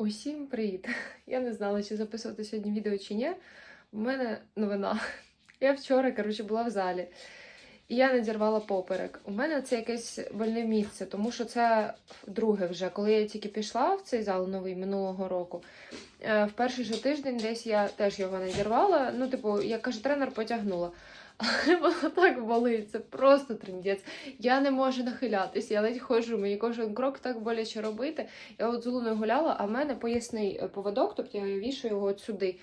Усім привіт! Я не знала, чи записувати сьогодні відео чи ні. У мене новина. Я вчора, коротше, була в залі. І я надірвала поперек. У мене це якесь больне місце, тому що це друге вже. Коли я тільки пішла в цей зал новий минулого року, е, в перший же тиждень десь я теж його надірвала. Ну, типу, як каже тренер, потягнула. Але воно так болить, це просто трендець. Я не можу нахилятися, я ледь ходжу, мені кожен крок так боляче робити. Я от з Луною гуляла, а в мене поясний е, поводок, тобто я вішаю його от сюди.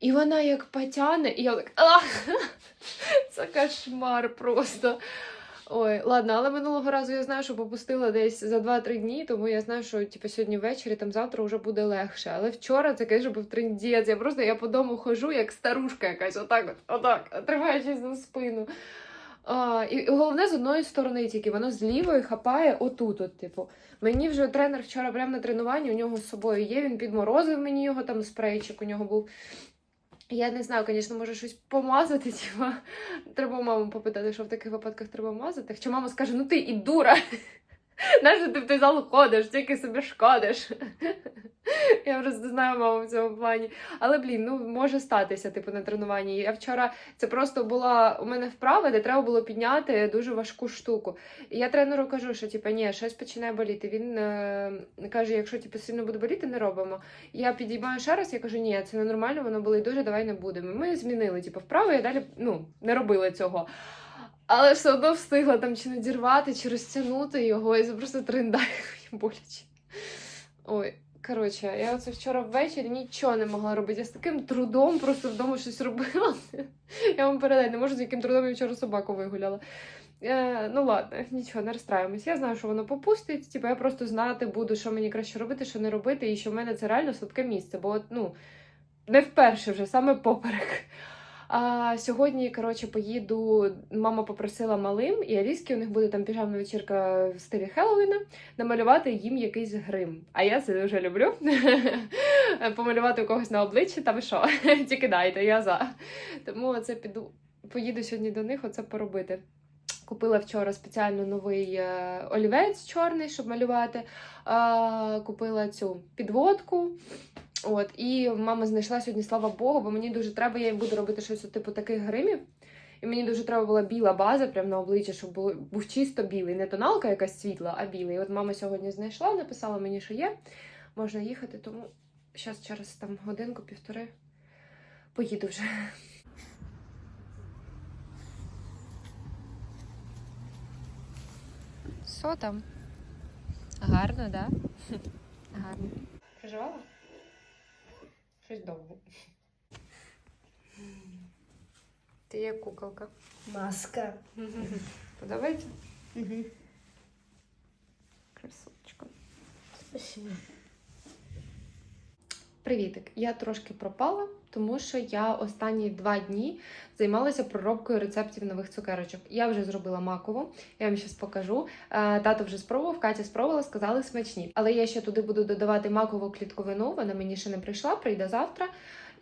І вона як потяне, і я так. Ах! Це кошмар просто. Ой, ладно, але минулого разу я знаю, що попустила десь за 2-3 дні, тому я знаю, що типу, сьогодні ввечері, там завтра вже буде легше. Але вчора це, звісно, був трендець. Я просто я по дому хожу, як старушка якась, отак, от, отак, тримаючись за спину. А, і головне з одної сторони тільки воно з лівої хапає отут. От, типу. Мені вже тренер вчора прямо на тренуванні, у нього з собою є, він підморозив мені його, там спрейчик у нього був. Я не знаю, звісно, може щось помазати. Треба маму попитати, що в таких випадках треба мазати. Хоча мама скаже, ну ти і дура. Нащо ти в той зал ходиш, тільки собі шкодиш. Я просто знаю маму в цьому плані. Але, блін, ну може статися, типу, на тренуванні. Я вчора це просто була у мене вправа, де треба було підняти дуже важку штуку. І я тренеру кажу, що типу, ні, щось починає боліти. Він е, каже, якщо типу, сильно буде боліти, не робимо. Я підіймаю ще раз, я кажу, ні, це ненормально, воно болить дуже, давай не будемо. Ми змінили типу, вправу, я далі ну, не робила цього. Але все одно встигла там чи надірвати, чи розтягнути його, і це просто трендає боляче. Ой, коротше, я оце вчора ввечері нічого не могла робити. Я з таким трудом просто вдома щось робила. Я вам передаю, не можу, з яким трудом я вчора собаку вигуляла. Е, ну ладно, нічого, не розстраюємось. Я знаю, що воно попустить. Типу, я просто знати буду, що мені краще робити, що не робити, і що в мене це реально слабке місце. Бо, ну, не вперше вже саме поперек. А сьогодні, коротше, поїду. Мама попросила малим, і Аліски, у них буде там піжамна вечірка в стилі Хеллоуіна, намалювати їм якийсь грим. А я це дуже люблю. Помалювати у когось на обличчі, та ви що? Тільки дайте, я за. Тому оце піду, поїду сьогодні до них, оце поробити. Купила вчора спеціально новий е, олівець чорний, щоб малювати. Купила цю підводку. От, і мама знайшла сьогодні, слава Богу, бо мені дуже треба, я буду робити щось типу таких гримів. І мені дуже треба була біла база прямо на обличчя, щоб було, був чисто білий. Не тоналка якась світла, а білий. І от мама сьогодні знайшла, написала мені, що є. Можна їхати, тому зараз через там годинку-півтори поїду вже. Що там? Гарно, так? Да? Гарно. Проживала? Щось довго. Ти як куколка. Маска. Подобається? Угу. Красоточка. Спасибо. Привітик! Я трошки пропала, тому що я останні два дні займалася проробкою рецептів нових цукерочок. Я вже зробила макову, я вам зараз покажу. Е, Тато вже спробував, Катя спробувала, сказали смачні. Але я ще туди буду додавати макову клітковину. Вона мені ще не прийшла, прийде завтра.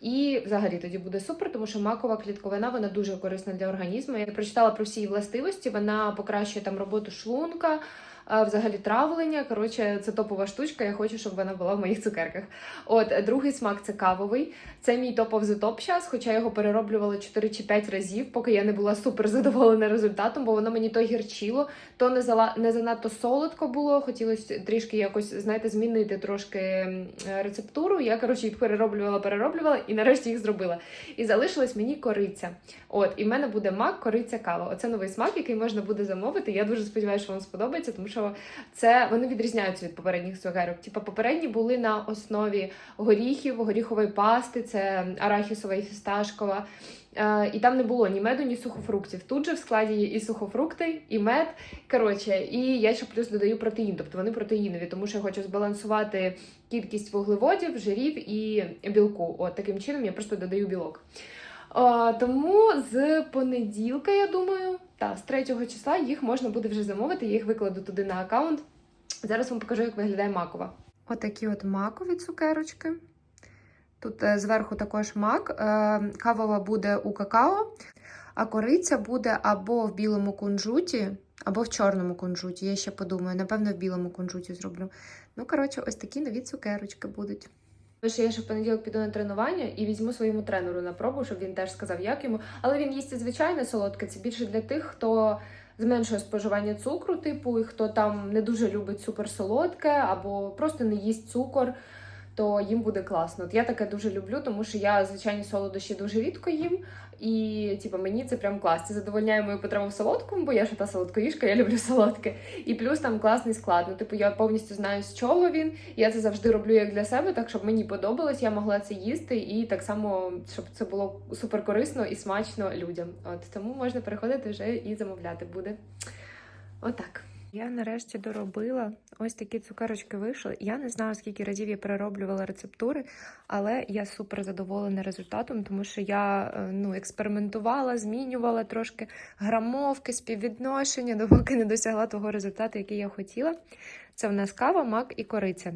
І взагалі тоді буде супер, тому що макова клітковина вона дуже корисна для організму. Я прочитала про всі її властивості. Вона покращує там роботу шлунка. Взагалі травлення, коротше, це топова штучка. Я хочу, щоб вона була в моїх цукерках. От другий смак це кавовий. Це мій топ of the top час, хоча його перероблювала 4 чи 5 разів, поки я не була супер задоволена результатом, бо воно мені то гірчило, то не зала не занадто солодко було. Хотілося трішки якось, знаєте, змінити трошки рецептуру. Я коротше їх перероблювала, перероблювала і нарешті їх зробила. І залишилась мені кориця. От, і в мене буде мак, кориця, кава. Оце новий смак, який можна буде замовити. Я дуже сподіваюся, що вам сподобається, тому що це вони відрізняються від попередніх цукерок. Типа попередні були на основі горіхів, горіхової пасти, це арахісова і фісташкова. Е, і там не було ні меду, ні сухофруктів. Тут же в складі є і сухофрукти, і мед. Коротше, і я ще плюс додаю протеїн, тобто вони протеїнові, тому що я хочу збалансувати кількість вуглеводів, жирів і білку. От таким чином я просто додаю білок. Тому з понеділка, я думаю, та з 3 числа їх можна буде вже замовити. Я їх викладу туди на аккаунт. Зараз вам покажу, як виглядає макова. Отакі от макові цукерочки. Тут е, зверху також мак. Е, Кавова буде у какао. А кориця буде або в білому кунжуті, або в чорному кунжуті. Я ще подумаю, напевно, в білому кунжуті зроблю. Ну, коротше, ось такі нові цукерочки будуть. Тож я ще в понеділок піду на тренування і візьму своєму тренеру на пробу, щоб він теж сказав, як йому. Але він їсть звичайне солодке. Це більше для тих, хто зменшує споживання цукру, типу, і хто там не дуже любить суперсолодке або просто не їсть цукор. То їм буде класно. От я таке дуже люблю, тому що я звичайні солодощі дуже рідко їм, і типу, мені це прям клас. Це задовольняє мою потребу в солодкому, бо я ж та солодкоїжка, я люблю солодке. І плюс там класний склад. Ну, типу, я повністю знаю, з чого він. Я це завжди роблю як для себе, так щоб мені подобалось, я могла це їсти, і так само, щоб це було супер корисно і смачно людям. От тому можна переходити вже і замовляти буде. Отак. Я нарешті доробила. Ось такі цукерочки вийшли. Я не знаю, скільки разів я перероблювала рецептури, але я супер задоволена результатом, тому що я е, ну, експериментувала, змінювала трошки грамовки, співвідношення, допоки не досягла того результату, який я хотіла. Це в нас кава, мак і кориця.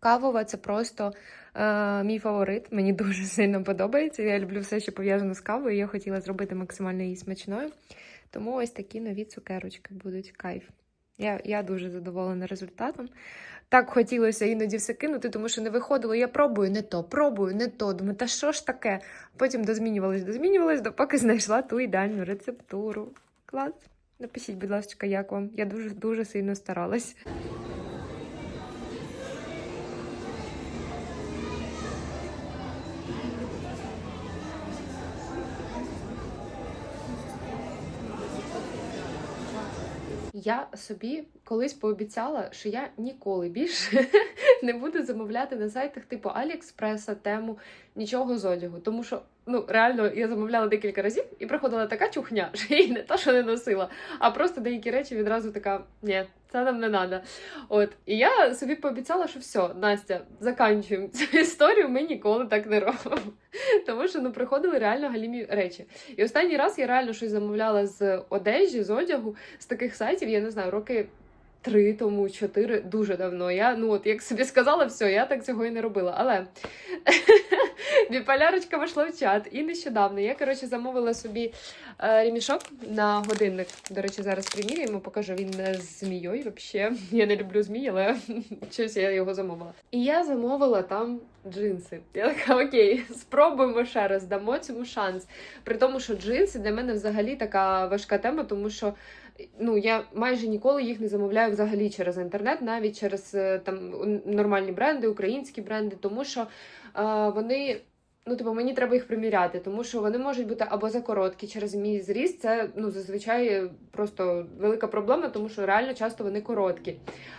Кавова це просто е, мій фаворит. Мені дуже сильно подобається. Я люблю все, що пов'язано з кавою. Я хотіла зробити максимально її смачною. Тому ось такі нові цукерочки будуть кайф. Я, я дуже задоволена результатом. Так хотілося іноді все кинути, тому що не виходило. Я пробую не то, пробую не то. Думаю, та що ж таке? Потім дозмінювалась, дозмінювалась, допоки знайшла ту ідеальну рецептуру. Клас. Напишіть, будь ласка, як вам. Я дуже дуже сильно старалась. Я собі колись пообіцяла, що я ніколи більше не буду замовляти на сайтах типу Аліекспреса, тему нічого з одягу. Тому що ну реально я замовляла декілька разів і приходила така чухня, що я її не то, що не носила, а просто деякі речі відразу така: ні, це нам не треба. От і я собі пообіцяла, що все, Настя, заканчуємо цю історію. Ми ніколи так не робимо. Тому що ну приходили реально галімі речі. І останній раз я реально щось замовляла з одежі, з одягу, з таких сайтів, я не знаю, роки. Три тому, чотири дуже давно. Я ну от як собі сказала, все, я так цього і не робила. Але біполярочка вийшла в чат. І нещодавно я коротше замовила собі е, ремішок на годинник. До речі, зараз приміряємо, покажу. Він не з змією. Взагалі. Я не люблю змій, але щось я його замовила. І я замовила там джинси. Я така, окей, спробуємо ще раз, дамо цьому шанс. При тому, що джинси для мене взагалі така важка тема, тому що. Ну, я майже ніколи їх не замовляю взагалі через інтернет, навіть через е, там нормальні бренди, українські бренди, тому що е, вони. Ну, типу, мені треба їх приміряти, тому що вони можуть бути або закороткі через мій зріст. Це ну зазвичай просто велика проблема, тому що реально часто вони короткі.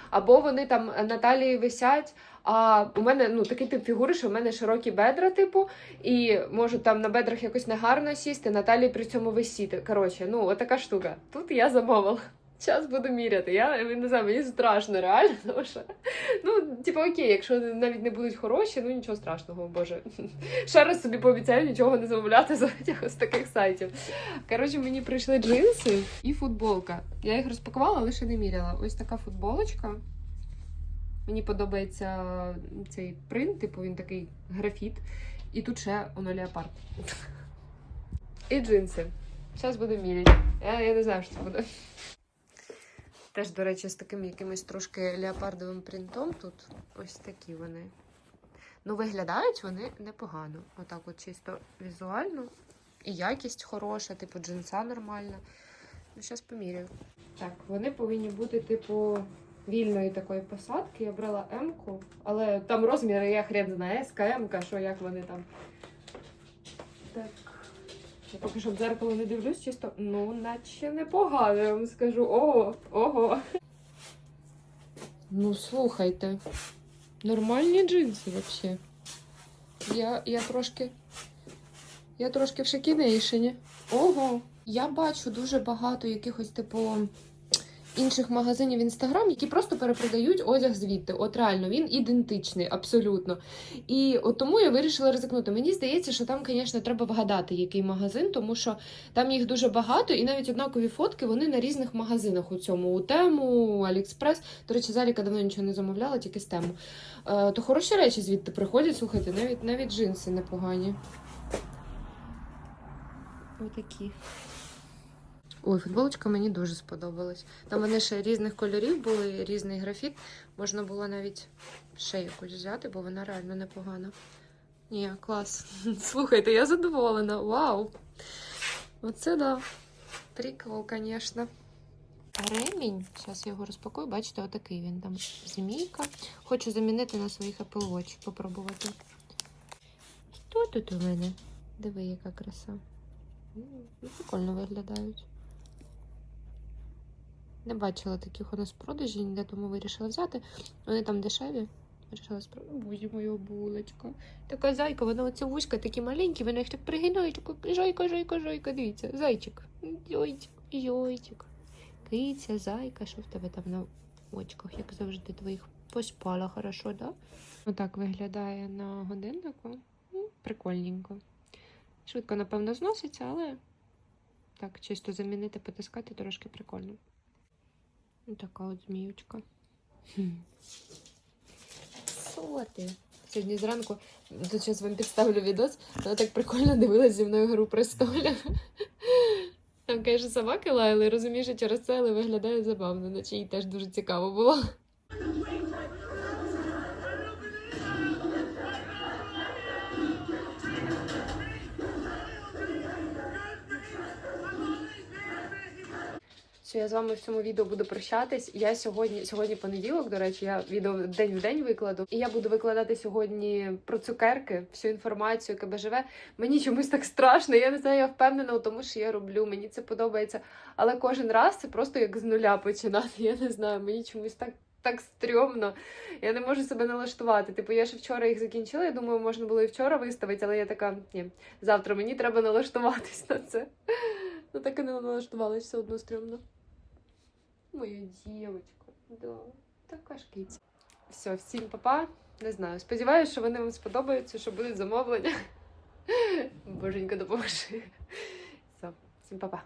Або вони там на талії висять. А у мене ну такий тип фігури, що в мене широкі бедра, типу, і можу там на бедрах якось негарно сісти, на талії при цьому висіти. Коротше, ну отака штука. Тут я замовила. Зараз буду міряти. Я не знаю, мені страшно реально, тому що ну, типу, окей, якщо навіть не будуть хороші, ну нічого страшного, боже. Ще раз собі пообіцяю нічого не замовляти з з таких сайтів. Коротше, мені прийшли джинси і футболка. Я їх розпакувала, але ще не міряла. Ось така футболочка. Мені подобається цей принт, типу він такий графіт. І тут ще воно леопард. І джинси. Зараз буду міряти. Я, я не знаю, що це буде. Теж, до речі, з таким якимось трошки леопардовим принтом тут ось такі вони. Ну, виглядають вони непогано. Отак, от чисто візуально. І якість хороша, типу, джинса нормальна. Ну, зараз поміряю. Так, вони повинні бути, типу, вільної такої посадки. Я брала М-ку, але там розміри, я хрен знаю, С, М, що як вони там. Так. Я поки що в дзеркало не дивлюсь, чисто, ну, наче непогано, я вам скажу. Ого, ого. Ну, слухайте. Нормальні джинси взагалі. Я, я трошки. Я трошки в шокінейшені. Ого. Я бачу дуже багато якихось, типу, інших магазинів інстаграм, які просто перепродають одяг звідти. От реально, він ідентичний, абсолютно. І от тому я вирішила ризикнути. Мені здається, що там, звісно, треба вгадати, який магазин, тому що там їх дуже багато, і навіть однакові фотки вони на різних магазинах у цьому у тему, Аліекспрес. До речі, Заліка давно нічого не замовляла, тільки з тему. Е, то хороші речі звідти приходять, слухайте, навіть навіть джинси непогані. Отакі. Ой, футболочка мені дуже сподобалась. Там вони ще різних кольорів були, різний графіт. Можна було навіть ще якусь взяти, бо вона реально непогана. Ні, клас. Слухайте, я задоволена. Вау! Оце да. Прикол, звісно. Ремінь, зараз я його розпакую, бачите, отакий він там змійка. Хочу замінити на своїх Apple Watch, попробувати. Що тут у мене? Диви, яка краса. Ну, Прикольно виглядають. Не бачила таких у нас в продажі, ніде тому вирішила взяти. Вони там дешеві. Вирішила спробувати. Бузі моя булочка. Така зайка, вона оце вузька, такі маленькі, вона їх так пригинає, така жайка, жайка, жайка. Дивіться, зайчик. Йойчик, йойчик. Киця, зайка, що в тебе там на очках, як завжди, твоїх поспала хорошо, да? Отак виглядає на годиннику. Прикольненько. Швидко, напевно, зноситься, але так, чисто замінити, потискати трошки прикольно. Ось така от зміючка. Соти. Сьогодні зранку, тут зараз вам підставлю відос, вона так прикольно дивилась зі мною гру престолів. Там, каже, собаки лаяли, розумієш, через це, але виглядає забавно, наче їй теж дуже цікаво було. Все, я з вами в цьому відео буду прощатись. Я сьогодні, сьогодні понеділок, до речі, я відео день в день викладу. І я буду викладати сьогодні про цукерки, всю інформацію, яка живе. Мені чомусь так страшно. Я не знаю, я впевнена у тому, що я роблю. Мені це подобається. Але кожен раз це просто як з нуля починати. Я не знаю, мені чомусь так. Так стрьомно, я не можу себе налаштувати. Типу, я ще вчора їх закінчила. Я думаю, можна було і вчора виставити, але я така, ні, завтра мені треба налаштуватись на це. Ну так і не налаштувалась все одно стрьомно. Моя дівчинка, да, така ж киця. Все, всім папа. Не знаю. Сподіваюся, що вони вам сподобаються, що будуть замовлення. Боженька допоможи. Все, всім папа.